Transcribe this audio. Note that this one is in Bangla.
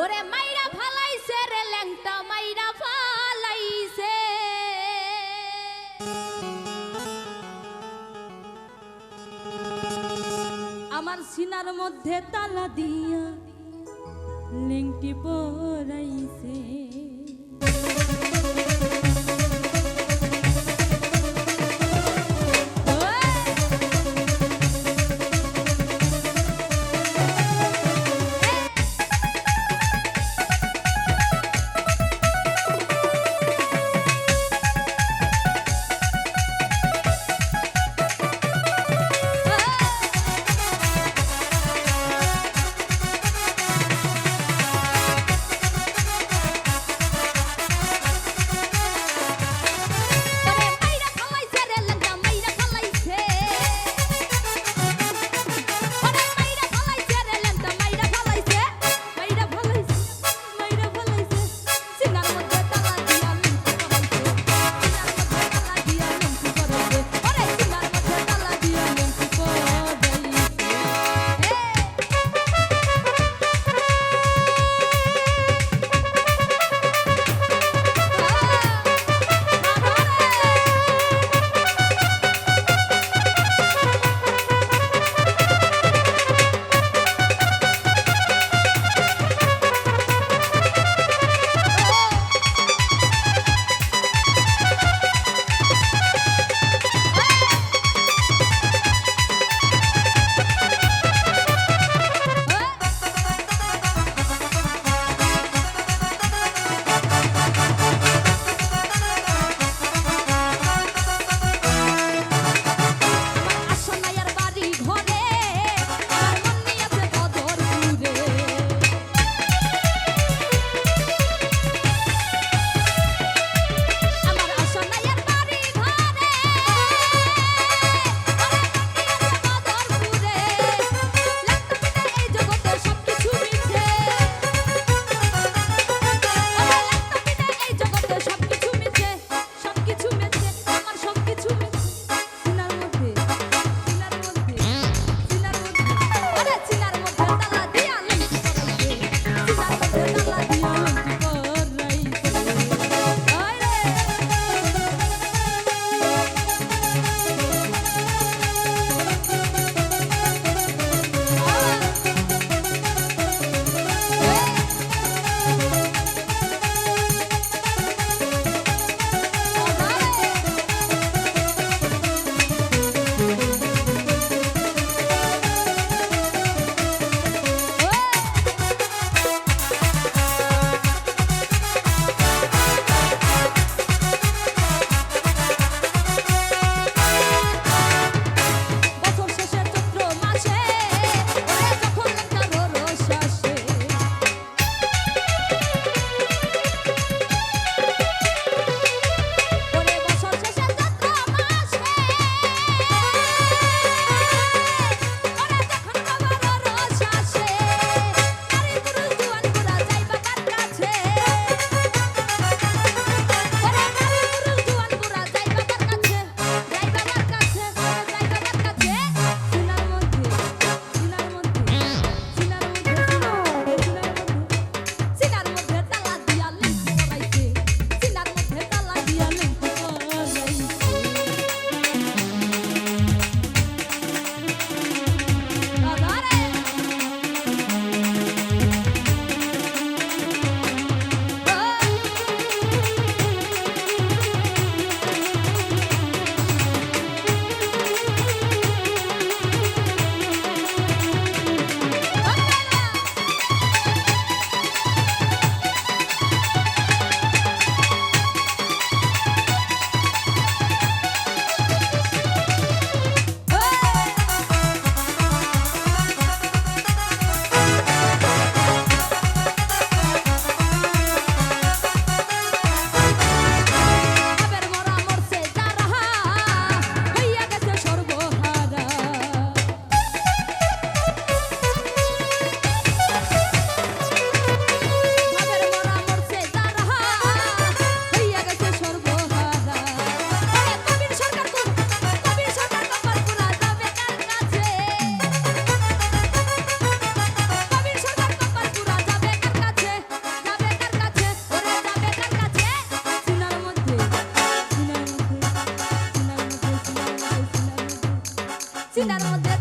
ওরে মাইরা ফালাইছে রে ল্যাংটা মাইরা ফালাইছে। আমার সিনার মধ্যে তালা দিয়া লেংটি পরাইছে। Cidadão de